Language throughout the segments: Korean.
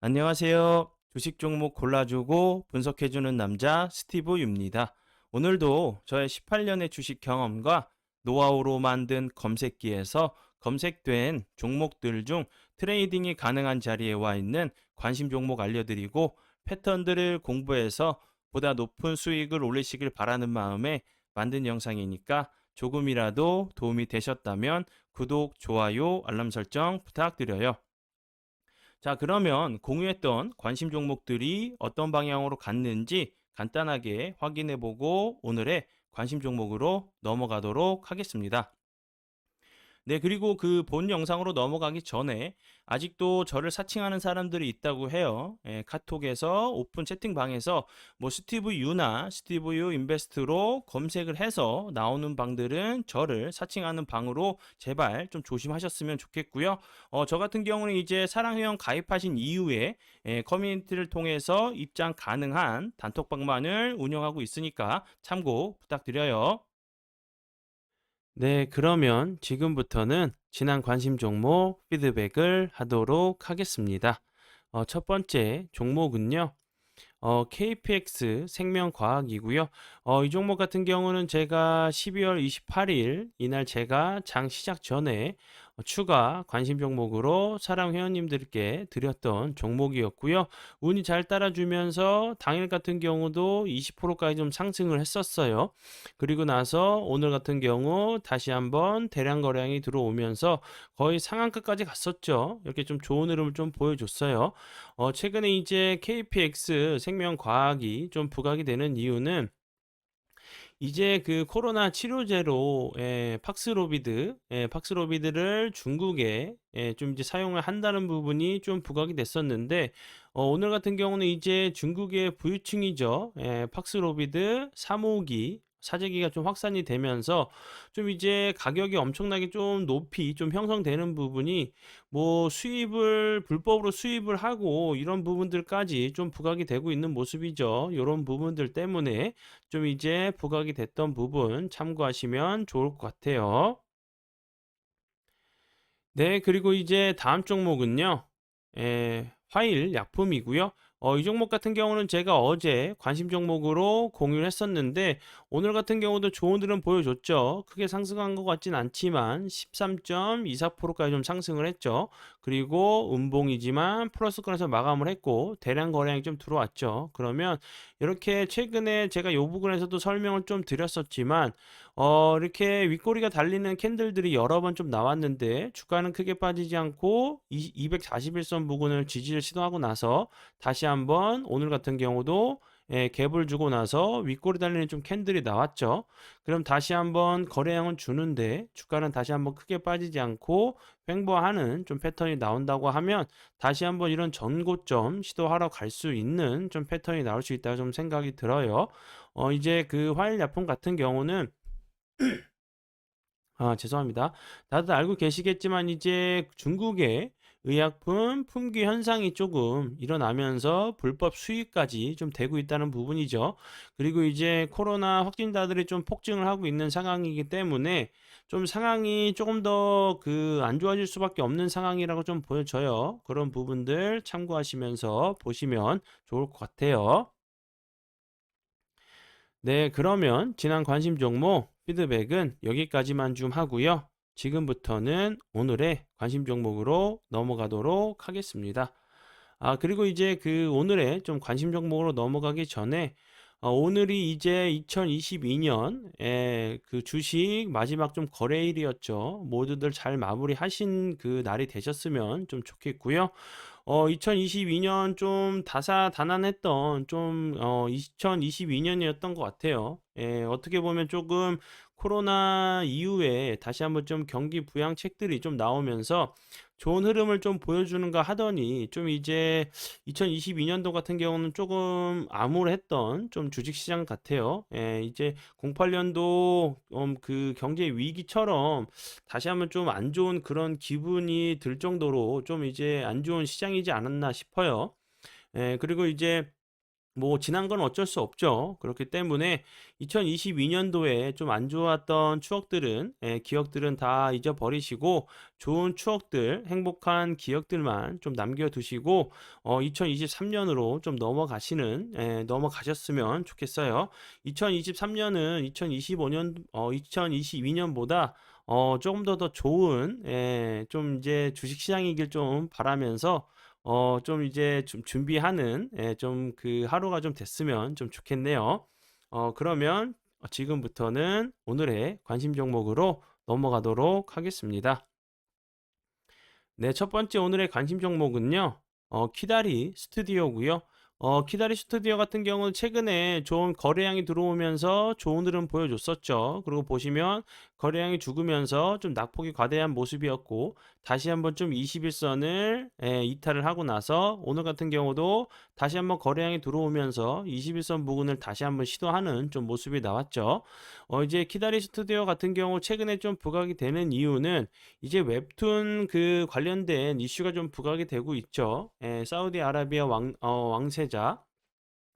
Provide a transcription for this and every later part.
안녕하세요. 주식 종목 골라주고 분석해주는 남자 스티브 유입니다. 오늘도 저의 18년의 주식 경험과 노하우로 만든 검색기에서 검색된 종목들 중 트레이딩이 가능한 자리에 와 있는 관심 종목 알려드리고 패턴들을 공부해서 보다 높은 수익을 올리시길 바라는 마음에 만든 영상이니까 조금이라도 도움이 되셨다면 구독, 좋아요, 알람 설정 부탁드려요. 자, 그러면 공유했던 관심 종목들이 어떤 방향으로 갔는지 간단하게 확인해 보고 오늘의 관심 종목으로 넘어가도록 하겠습니다. 네, 그리고 그 본 영상으로 넘어가기 전에 아직도 저를 사칭하는 사람들이 있다고 해요. 예, 카톡에서 오픈 채팅방에서 뭐 스티브 유나 스티브 유 인베스트로 검색을 해서 나오는 방들은 저를 사칭하는 방으로 제발 좀 조심하셨으면 좋겠고요. 어, 저 같은 경우는 이제 사랑회원 가입하신 이후에 예, 커뮤니티를 통해서 입장 가능한 단톡방만을 운영하고 있으니까 참고 부탁드려요. 네, 그러면 지금부터는 지난 관심 종목 피드백을 하도록 하겠습니다. 어, 첫 번째 종목은요. 어, KPX 생명과학이고요. 어, 이 종목 같은 경우는 제가 12월 28일 이날 제가 장 시작 전에 어, 추가 관심 종목으로 사랑 회원님들께 드렸던 종목이었고요. 운이 잘 따라주면서 당일 같은 경우도 20%까지 좀 상승을 했었어요. 그리고 나서 오늘 같은 경우 다시 한번 대량 거래량이 들어오면서 거의 상한가까지 갔었죠. 이렇게 좀 좋은 흐름을 좀 보여줬어요. 어, 최근에 이제 KPX 생명과학이 좀 부각이 되는 이유는 이제 그 코로나 치료제로 예, 팍스로비드, 예, 팍스로비드를 중국에 예, 좀 이제 사용을 한다는 부분이 좀 부각이 됐었는데 어, 오늘 같은 경우는 이제 중국의 부유층이죠. 예, 팍스로비드 3호기 사재기가 좀 확산이 되면서 좀 이제 가격이 엄청나게 좀 높이 좀 형성되는 부분이 뭐 수입을 불법으로 수입을 하고 이런 부분들까지 좀 부각이 되고 있는 모습이죠. 이런 부분들 때문에 좀 이제 부각이 됐던 부분 참고하시면 좋을 것 같아요. 네, 그리고 이제 다음 종목은요. 에, 화일 약품이고요. 어, 이 종목 같은 경우는 제가 어제 관심 종목으로 공유를 했었는데 오늘 같은 경우도 좋은 흐름 보여줬죠. 크게 상승한 것 같진 않지만 13.24%까지 좀 상승을 했죠. 그리고 음봉이지만 플러스권에서 마감을 했고 대량 거래량이 좀 들어왔죠. 그러면 이렇게 최근에 제가 요 부분에서도 설명을 좀 드렸었지만 어, 이렇게 윗꼬리가 달리는 캔들들이 여러 번 좀 나왔는데 주가는 크게 빠지지 않고 241선 부근을 지지를 시도하고 나서 다시 한번 오늘 같은 경우도 예, 갭을 주고 나서 윗꼬리 달리는 좀 캔들이 나왔죠. 그럼 다시 한번 거래량은 주는데 주가는 다시 한번 크게 빠지지 않고 횡보하는 좀 패턴이 나온다고 하면 다시 한번 이런 전고점 시도하러 갈 수 있는 좀 패턴이 나올 수 있다 좀 생각이 들어요. 어, 이제 그 화일 약품 같은 경우는 아, 죄송합니다. 다들 알고 계시겠지만 이제 중국의 의약품 품귀 현상이 조금 일어나면서 불법 수입까지 좀 되고 있다는 부분이죠. 그리고 이제 코로나 확진자들이 좀 폭증을 하고 있는 상황이기 때문에 좀 상황이 조금 더 그 안 좋아질 수밖에 없는 상황이라고 좀 보여져요. 그런 부분들 참고하시면서 보시면 좋을 것 같아요. 네, 그러면 지난 관심 종목 피드백은 여기까지만 좀 하고요. 지금부터는 오늘의 관심 종목으로 넘어가도록 하겠습니다. 아, 그리고 이제 그 오늘의 좀 관심 종목으로 넘어가기 전에 어, 오늘이 이제 2022년에 그 주식 마지막 좀 거래일이었죠. 모두들 잘 마무리하신 그 날이 되셨으면 좀 좋겠고요. 어, 2022년 좀 다사다난했던 좀, 어, 2022년이었던 것 같아요. 예, 어떻게 보면 조금 코로나 이후에 다시 한번 좀 경기 부양책들이 좀 나오면서 좋은 흐름을 좀 보여주는가 하더니 좀 이제 2022년도 같은 경우는 조금 암울했던 좀 주식시장 같아요. 예, 이제 08년도 음, 그 경제 위기처럼 다시 한번 좀 안 좋은 그런 기분이 들 정도로 좀 이제 안 좋은 시장이지 않았나 싶어요. 예, 그리고 이제 뭐 지난 건 어쩔 수 없죠. 그렇기 때문에 2022년도에 좀 안 좋았던 추억들은 예, 기억들은 다 잊어버리시고 좋은 추억들, 행복한 기억들만 좀 남겨두시고 어, 2023년으로 좀 넘어가시는 예, 넘어가셨으면 좋겠어요. 2023년은 2025년 어, 2022년보다 어, 조금 더 더 좋은 예, 좀 이제 주식 시장이길 좀 바라면서 어, 좀 이제 좀 준비하는 예, 좀그 하루가 좀 됐으면 좀 좋겠네요. 어, 그러면 지금부터는 오늘의 관심 종목으로 넘어가도록 하겠습니다. 네, 첫 번째 오늘의 관심 종목은요. 어, 키다리 스튜디오고요. 어, 키다리 스튜디오 같은 경우는 최근에 좋은 거래량이 들어오면서 좋은 흐름 보여줬었죠. 그리고 보시면 거래량이 죽으면서 좀 낙폭이 과대한 모습이었고 다시 한번 좀 21선을 예, 이탈을 하고 나서 오늘 같은 경우도 다시 한번 거래량이 들어오면서 21선 부근을 다시 한번 시도하는 좀 모습이 나왔죠. 어, 이제 키다리 스튜디오 같은 경우 최근에 좀 부각이 되는 이유는 이제 웹툰 그 관련된 이슈가 좀 부각이 되고 있죠. 예, 사우디아라비아 왕, 어, 왕세자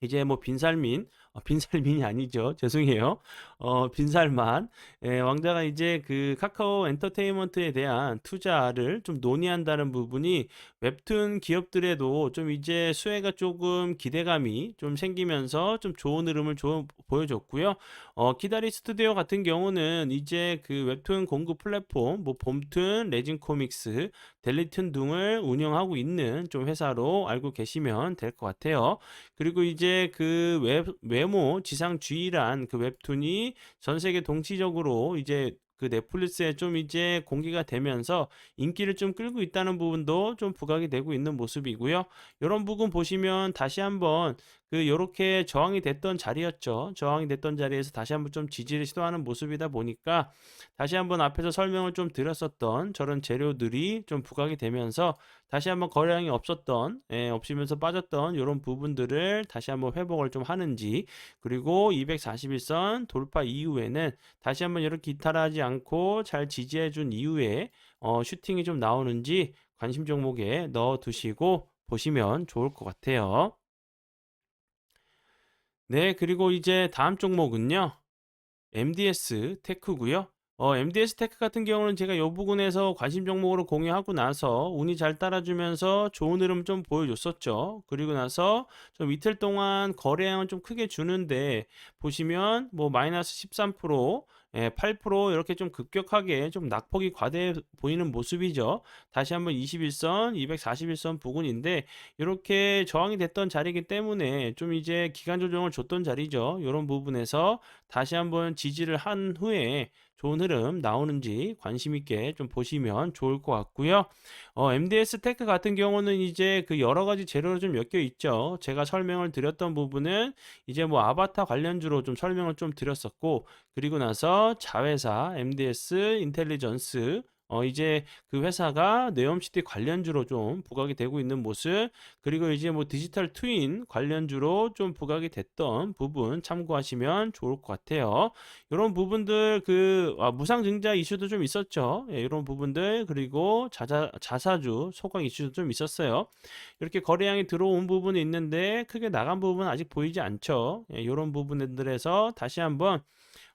이제 뭐 빈살민, 어, 빈살민이 아니죠. 죄송해요. 어, 빈살만. 예, 왕자가 이제 그 카카오 엔터테인먼트에 대한 투자를 좀 논의한다는 부분이 웹툰 기업들에도 좀 이제 수혜가 조금 기대감이 좀 생기면서 좀 좋은 흐름을 좀 보여줬고요. 어, 키다리 스튜디오 같은 경우는 이제 그 웹툰 공급 플랫폼, 뭐 봄툰, 레진 코믹스, 델리툰 등을 운영하고 있는 좀 회사로 알고 계시면 될 것 같아요. 그리고 이제 그 웹, 외모 지상 주의란 그 웹툰이 전 세계 동시적으로 이제 그 넷플릭스에 좀 이제 공개가 되면서 인기를 좀 끌고 있다는 부분도 좀 부각이 되고 있는 모습이고요. 이런 부분 보시면 다시 한번 그 요렇게 저항이 됐던 자리였죠. 저항이 됐던 자리에서 다시 한번 좀 지지를 시도하는 모습이다 보니까 다시 한번 앞에서 설명을 좀 드렸었던 저런 재료들이 좀 부각이 되면서 다시 한번 거래량이 없었던 예, 없으면서 빠졌던 이런 부분들을 다시 한번 회복을 좀 하는지 그리고 241선 돌파 이후에는 다시 한번 이렇게 이탈하지 않고 잘 지지해 준 이후에 어, 슈팅이 좀 나오는지 관심 종목에 넣어 두시고 보시면 좋을 것 같아요. 네, 그리고 이제 다음 종목은요. MDS 테크고요. 어, MDS 테크 같은 경우는 제가 이 부분에서 관심 종목으로 공유하고 나서 운이 잘 따라주면서 좋은 흐름 좀 보여줬었죠. 그리고 나서 좀 이틀 동안 거래량은 좀 크게 주는데 보시면 뭐 마이너스 13% 예, 8% 이렇게 좀 급격하게 좀 낙폭이 과대 보이는 모습이죠. 다시 한번 21선, 241선 부근인데 이렇게 저항이 됐던 자리이기 때문에 좀 이제 기간 조정을 줬던 자리죠. 이런 부분에서 다시 한번 지지를 한 후에 좋은 흐름 나오는지 관심 있게 좀 보시면 좋을 것 같고요. 어, MDS 테크 같은 경우는 이제 그 여러 가지 재료로 좀 엮여 있죠. 제가 설명을 드렸던 부분은 이제 뭐 아바타 관련주로 좀 설명을 좀 드렸었고 그리고 나서 자회사 MDS 인텔리전스 어, 이제 그 회사가 네옴시티 관련주로 좀 부각이 되고 있는 모습, 그리고 이제 뭐 디지털 트윈 관련주로 좀 부각이 됐던 부분 참고하시면 좋을 것 같아요. 이런 부분들 그 아, 무상증자 이슈도 좀 있었죠. 예, 이런 부분들 그리고 자사, 자사주 소강 이슈도 좀 있었어요. 이렇게 거래량이 들어온 부분이 있는데 크게 나간 부분은 아직 보이지 않죠. 예, 이런 부분들에서 다시 한번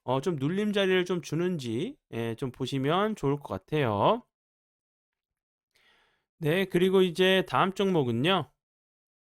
어, 좀 눌림 자리를 좀 주는지 예, 좀 보시면 좋을 것 같아요. 네, 그리고 이제 다음 종목은요.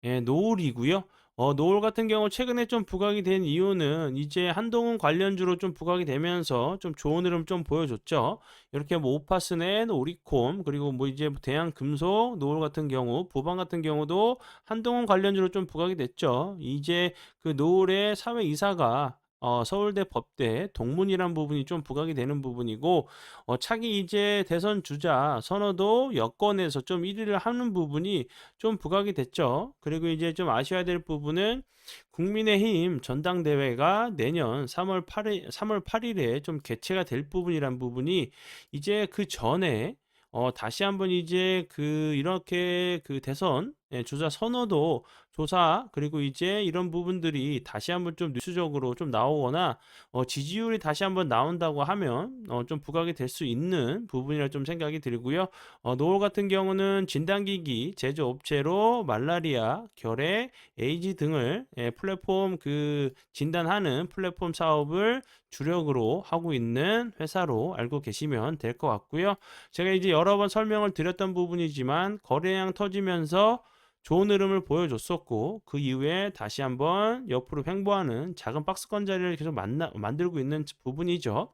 예, 노을이고요. 어, 노을 같은 경우 최근에 좀 부각이 된 이유는 이제 한동훈 관련주로 좀 부각이 되면서 좀 좋은 흐름 좀 보여줬죠. 이렇게 뭐 오파스넷, 오리콤, 그리고 뭐 이제 대한금속, 노을 같은 경우, 보방 같은 경우도 한동훈 관련주로 좀 부각이 됐죠. 이제 그 노을의 사회 이사가 어, 서울대 법대 동문이란 부분이 좀 부각이 되는 부분이고 어, 차기 이제 대선 주자 선호도 여건에서 좀 1위를 하는 부분이 좀 부각이 됐죠. 그리고 이제 좀 아셔야 될 부분은 국민의힘 전당대회가 내년 3월 8일 3월 8일에 좀 개최가 될 부분이란 부분이 이제 그 전에 어, 다시 한번 이제 그 이렇게 그 대선 예, 조사 선호도, 조사 그리고 이제 이런 부분들이 다시 한번 좀 뉴스적으로 좀 나오거나 어, 지지율이 다시 한번 나온다고 하면 어, 좀 부각이 될 수 있는 부분이라 좀 생각이 들고요. 어, 노을 같은 경우는 진단기기 제조업체로 말라리아, 결핵, 에이즈 등을 예, 플랫폼 그 진단하는 플랫폼 사업을 주력으로 하고 있는 회사로 알고 계시면 될 것 같고요. 제가 이제 여러 번 설명을 드렸던 부분이지만 거래량 터지면서 좋은 흐름을 보여줬었고 그 이후에 다시 한번 옆으로 횡보하는 작은 박스권 자리를 계속 만나, 만들고 있는 부분이죠.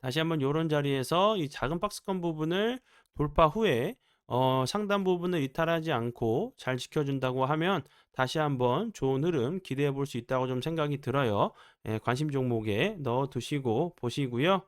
다시 한번 이런 자리에서 이 작은 박스권 부분을 돌파 후에 어, 상단 부분을 이탈하지 않고 잘 지켜준다고 하면 다시 한번 좋은 흐름 기대해 볼 수 있다고 좀 생각이 들어요. 예, 관심 종목에 넣어 두시고 보시고요.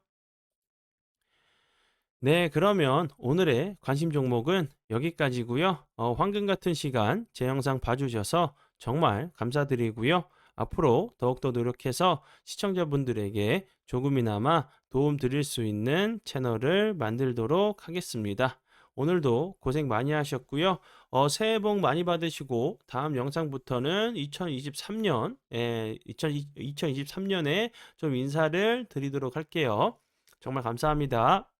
네, 그러면 오늘의 관심 종목은 여기까지고요. 어, 황금 같은 시간 제 영상 봐주셔서 정말 감사드리고요. 앞으로 더욱더 노력해서 시청자분들에게 조금이나마 도움 드릴 수 있는 채널을 만들도록 하겠습니다. 오늘도 고생 많이 하셨고요. 어, 새해 복 많이 받으시고 다음 영상부터는 2023년, 에, 2023년에 좀 인사를 드리도록 할게요. 정말 감사합니다.